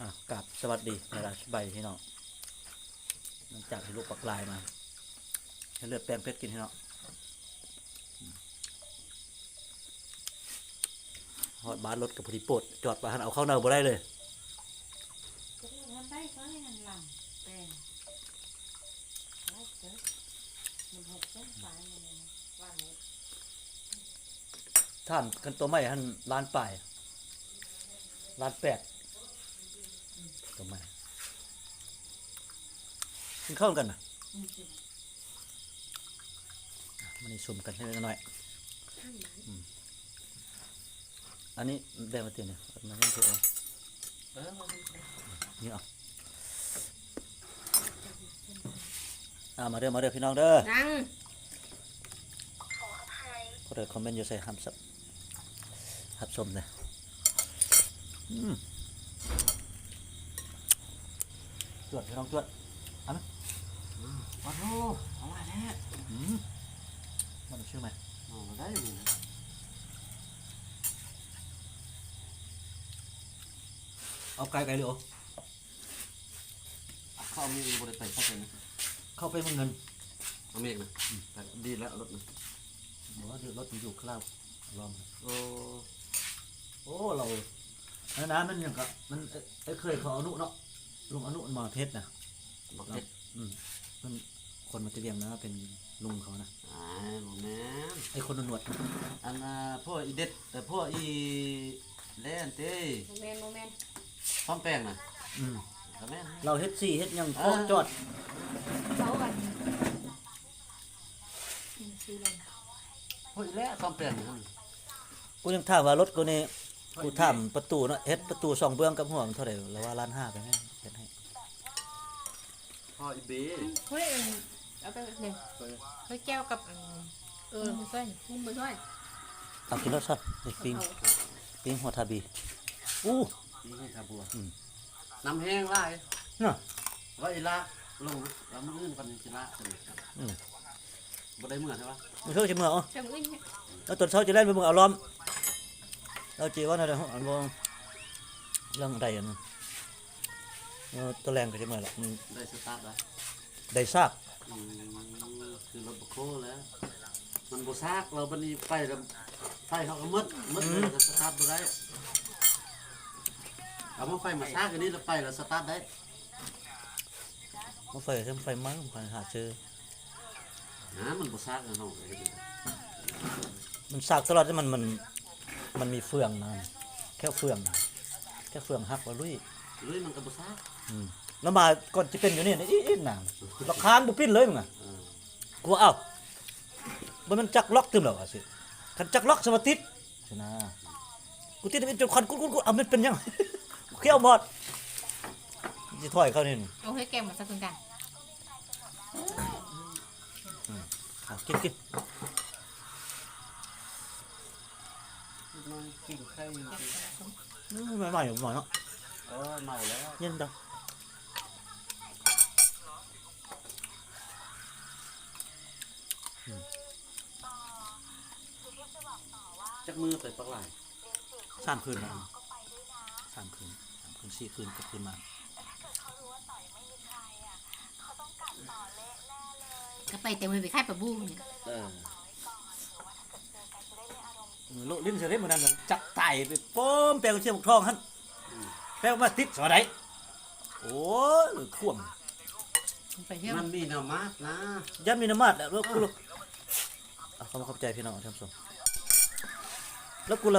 อะกลับสวัสดีเวลาสบายพี่น้องหลังจากที่ลูกปักลายมาให้เลือดแปลงเพชรกินพี่น้องอืมฮอดบ้านรถกับพอดีโปดจอดบ้านเอาเข้าเนาบ่ได้เลยก็เรื่องมันได้ก็ให้หันหลังแต่งไล่เจอมันหกเส้นสายอย่างนี้วันนี้ท่านกันตัวใหม่ท่านล้านป่ายล้านแปด ตัวใหม่กินข้าวกันนะมันนี่ชมกันให้หน่อยอืมอันนี้ได้มาเตียนเนี่ยมาให้เถอะเออมาดินี่เอาอ่ามาเด้อมาเด้อพี่น้องเด้อนั่งก็เลยคอมเมนต์อยู่ใส่หับสับหับสมเลยอืม ตรวจพี่น้องตรวจเอาไหมขอโทษเอามาแท้อืมมันชื่อไหมเอามาได้อยู่นะเอาไกลไกลเลยโอเข้ามีบริษัทเข้าไปนะเข้าไปมึงเงินเอาเมฆนะแต่ดีแล้วรถนะบอกว่าเดี๋ยวรถมันอยู่คราวลองโอ้โอ้เราอันนั้นมันยังกับมันเอ้ยเอ้ยเคยเขาอนุเนาะ ลุงอนุมันมาเพชรนะบอกเด็ดอืมมันคนมาจะเรียมนะเป็นลุงเขานะอ่าโมแมนไอ้คนหนวดอันน่ะพวกอีเด็ดแต่พวกอีแล่นเต้โมเมนต์โมเมนต์พร้อมแป้งนะอืมก็แม่น เราเฮ็ดสี่เฮ็ดหยังอ่าโคตรจอดเจ้ากันซื้อเลยพวกอีแล่พร้อมแป้งนะกูยังถามว่ารถกูนี่กูถามประตูเนาะเฮ็ดประตูสองเบื้องกับหัวมันเท่าไหร่แล้วว่าล้านห้าไปไหมเฮ็ดให้ พ่ออีเบ้เฮ้ยเอาไปหนึ่งเฮ้ยแก้วกับเออมือซ้อยนี่มือซ้อยเอากินรสชาติไอ้ปิ้งปิ้งหัวทาบีอู้อีให้ขาบัวอืมน้ำแห้งไล่เนาะว่าอีละลงแล้วมืออื่นกันจิละจังอืมบ่ได้เหมือนใช่ปะมันเข้าจะเมื่อเอ๋อจังอื่นเนี่ยแล้วตอนเช้าจะเล่นไปมึงเอาล้อมเราจีว่าอะไรอันบ่เรื่องใดอันนั้น เออตัวแรงก็จะเมื่อละมันได้สตาร์ทแล้วได้ซากอืมคือรถบโคแล้ว มันบ่ซากเราบันนี้ไปแล้วไฟเขาก็มืดมืดเลยก็สตาร์ทบ่ได้เอามาไฟมาซากอันนี้แล้วไปแล้วสตาร์ทได้มาไฟเส้นไฟมั้งไฟหาเจอนะมันบ่ซากกันเฮาเลยมันซากตลอดที่มันมันมันมีเฟืองนะแค่เฟืองนะแค่เฟืองหักว่าลุย ลุยมันก็บ่ซากอืมแล้วมาก่อนจะเป็นอยู่นี่นี่อีหนางราคานบุปิ้นเลยมึงอะเออกูว่าเอ้าบ่มันจักล็อกตึมแล้วอะสิคันจักล็อกสมาติดชนะกูติดเป็นจนคันกูกูกูเอามันเป็นยังกูเขี้ยวหมดสิถอยเข้านี่เอาให้แก้วมาสักคนกันอะกินกินมันกินไข่อยู่อืมไม่ไม่ไม่เนาะ เออเมาแล้วเย็นดังจักมือไปปักหลายสามคืนแล้วสามคืนสามคืนสี่คืนกับคืนมาก็ไปแต่มือไปค่ายปะบูเนี่ยเออโลลิ้นเสร็จเหมือนนั้นจับไต่ไปโป้มแปลงเชี่ยวทองฮั่น แปลงมาติดสวัสดีโอ้ยข่วมไปเที่ยวมันมีแนวมาดนะยันมีน้ำมันแล้วกูเอาเขามาขอบใจพี่น้องท่านผู้ชมแล้วกูละ